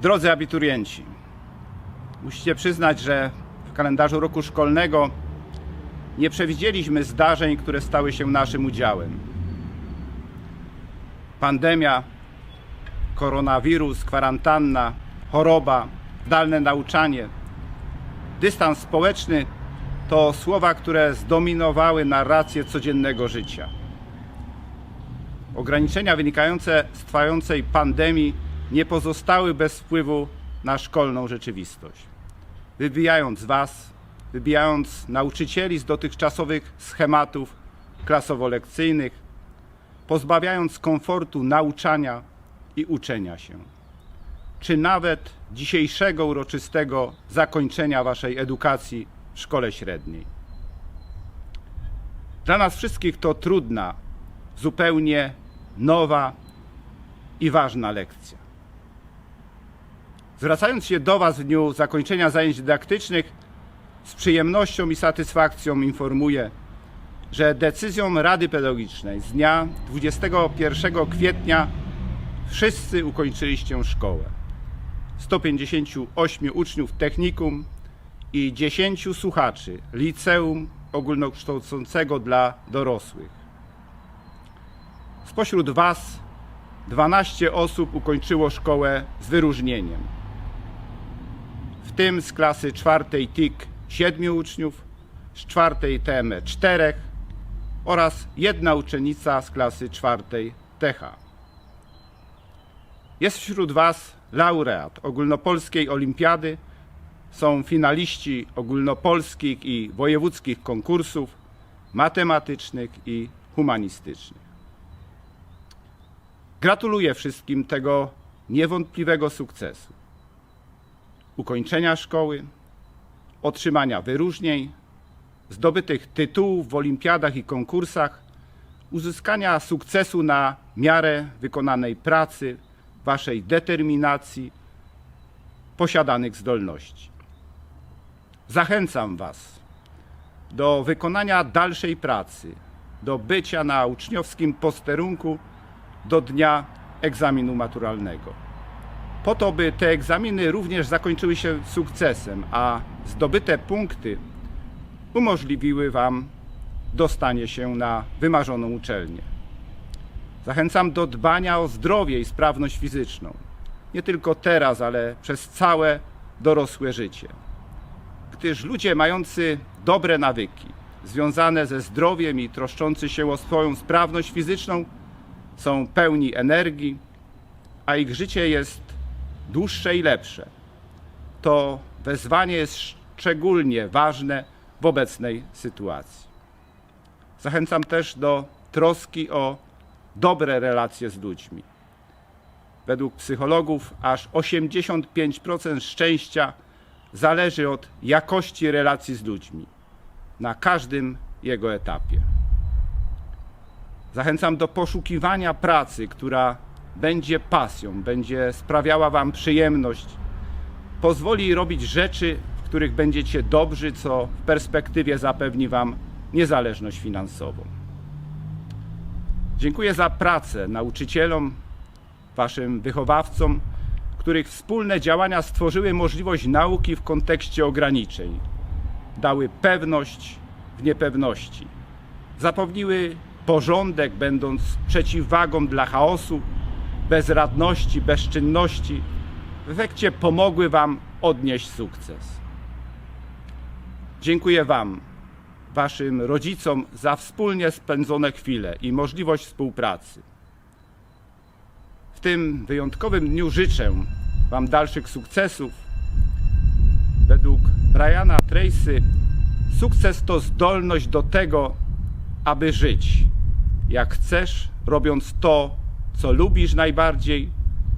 Drodzy abiturienci, musicie przyznać, że w kalendarzu roku szkolnego nie przewidzieliśmy zdarzeń, które stały się naszym udziałem. Pandemia, koronawirus, kwarantanna, choroba, zdalne nauczanie, dystans społeczny to słowa, które zdominowały narrację codziennego życia. Ograniczenia wynikające z trwającej pandemii nie pozostały bez wpływu na szkolną rzeczywistość. Wybijając Was, wybijając nauczycieli z dotychczasowych schematów klasowo-lekcyjnych, pozbawiając komfortu nauczania i uczenia się, czy nawet dzisiejszego uroczystego zakończenia Waszej edukacji w szkole średniej. Dla nas wszystkich to trudna, zupełnie nowa i ważna lekcja. Zwracając się do Was w dniu zakończenia zajęć dydaktycznych, z przyjemnością i satysfakcją informuję, że decyzją Rady Pedagogicznej z dnia 21 kwietnia wszyscy ukończyliście szkołę. 158 uczniów technikum i 10 słuchaczy liceum ogólnokształcącego dla dorosłych. Spośród Was 12 osób ukończyło szkołę z wyróżnieniem. Tym z klasy czwartej TIK 7 uczniów, z czwartej TM 4 oraz jedna uczennica z klasy czwartej TH. Jest wśród Was laureat ogólnopolskiej olimpiady, są finaliści ogólnopolskich i wojewódzkich konkursów matematycznych i humanistycznych. Gratuluję wszystkim tego niewątpliwego sukcesu. Ukończenia szkoły, otrzymania wyróżnień, zdobytych tytułów w olimpiadach i konkursach, uzyskania sukcesu na miarę wykonanej pracy, waszej determinacji, posiadanych zdolności. Zachęcam Was do wykonania dalszej pracy, do bycia na uczniowskim posterunku do dnia egzaminu maturalnego. Po to, by te egzaminy również zakończyły się sukcesem, a zdobyte punkty umożliwiły Wam dostanie się na wymarzoną uczelnię. Zachęcam do dbania o zdrowie i sprawność fizyczną. Nie tylko teraz, ale przez całe dorosłe życie. Gdyż ludzie mający dobre nawyki, związane ze zdrowiem i troszczący się o swoją sprawność fizyczną, są pełni energii, a ich życie jest dłuższe i lepsze. To wezwanie jest szczególnie ważne w obecnej sytuacji. Zachęcam też do troski o dobre relacje z ludźmi. Według psychologów aż 85% szczęścia zależy od jakości relacji z ludźmi na każdym jego etapie. Zachęcam do poszukiwania pracy, która będzie pasją, będzie sprawiała Wam przyjemność, pozwoli robić rzeczy, w których będziecie dobrzy, co w perspektywie zapewni Wam niezależność finansową. Dziękuję za pracę nauczycielom, Waszym wychowawcom, których wspólne działania stworzyły możliwość nauki w kontekście ograniczeń, dały pewność w niepewności, zapewniły porządek, będąc przeciwwagą dla chaosu, bezradności, bezczynności, w efekcie pomogły Wam odnieść sukces. Dziękuję Wam, Waszym rodzicom za wspólnie spędzone chwile i możliwość współpracy. W tym wyjątkowym dniu życzę Wam dalszych sukcesów. Według Briana Tracy sukces to zdolność do tego, aby żyć jak chcesz, robiąc to, co lubisz najbardziej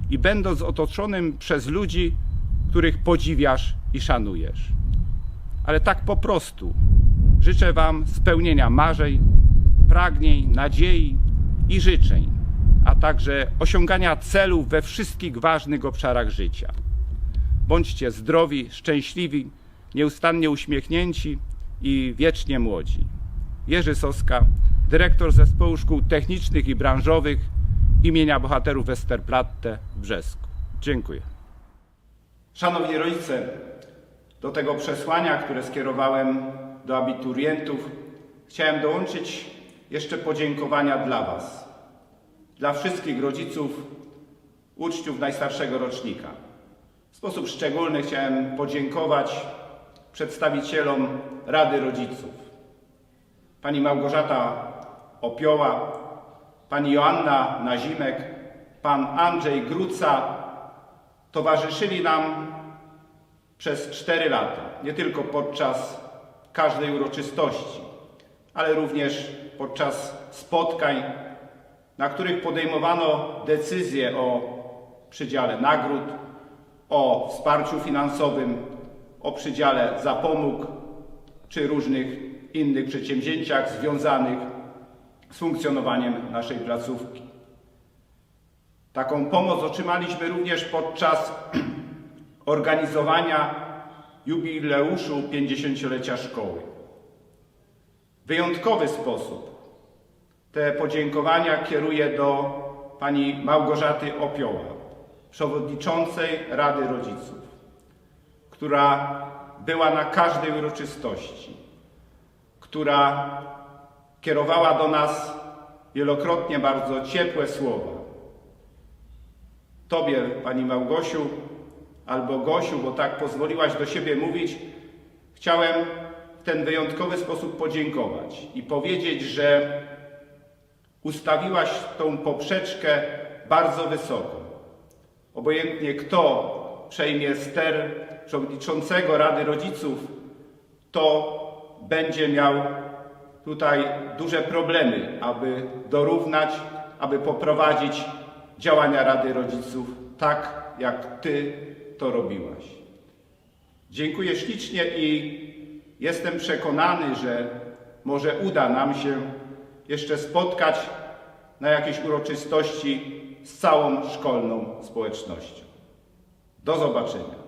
i będąc otoczonym przez ludzi, których podziwiasz i szanujesz. Ale tak po prostu życzę Wam spełnienia marzeń, pragnień, nadziei i życzeń, a także osiągania celów we wszystkich ważnych obszarach życia. Bądźcie zdrowi, szczęśliwi, nieustannie uśmiechnięci i wiecznie młodzi. Jerzy Soska, dyrektor Zespołu Szkół Technicznych i Branżowych imienia bohaterów Westerplatte w Brzesku. Dziękuję. Szanowni rodzice, do tego przesłania, które skierowałem do abiturientów, chciałem dołączyć jeszcze podziękowania dla Was, dla wszystkich rodziców, uczniów najstarszego rocznika. W sposób szczególny chciałem podziękować przedstawicielom Rady Rodziców. Pani Małgorzata Opioła, pani Joanna Nazimek, pan Andrzej Gruca towarzyszyli nam przez cztery lata, nie tylko podczas każdej uroczystości, ale również podczas spotkań, na których podejmowano decyzje o przydziale nagród, o wsparciu finansowym, o przydziale zapomóg czy różnych innych przedsięwzięciach związanych z funkcjonowaniem naszej placówki. Taką pomoc otrzymaliśmy również podczas organizowania jubileuszu 50-lecia szkoły. W wyjątkowy sposób te podziękowania kieruję do pani Małgorzaty Opioła, przewodniczącej Rady Rodziców, która była na każdej uroczystości, która kierowała do nas wielokrotnie bardzo ciepłe słowa. Tobie, Pani Małgosiu, albo Gosiu, bo tak pozwoliłaś do siebie mówić, chciałem w ten wyjątkowy sposób podziękować i powiedzieć, że ustawiłaś tą poprzeczkę bardzo wysoko. Obojętnie kto przejmie ster przewodniczącego Rady Rodziców, to będzie miał tutaj duże problemy, aby dorównać, aby poprowadzić działania Rady Rodziców tak, jak Ty to robiłaś. Dziękuję ślicznie i jestem przekonany, że może uda nam się jeszcze spotkać na jakiejś uroczystości z całą szkolną społecznością. Do zobaczenia.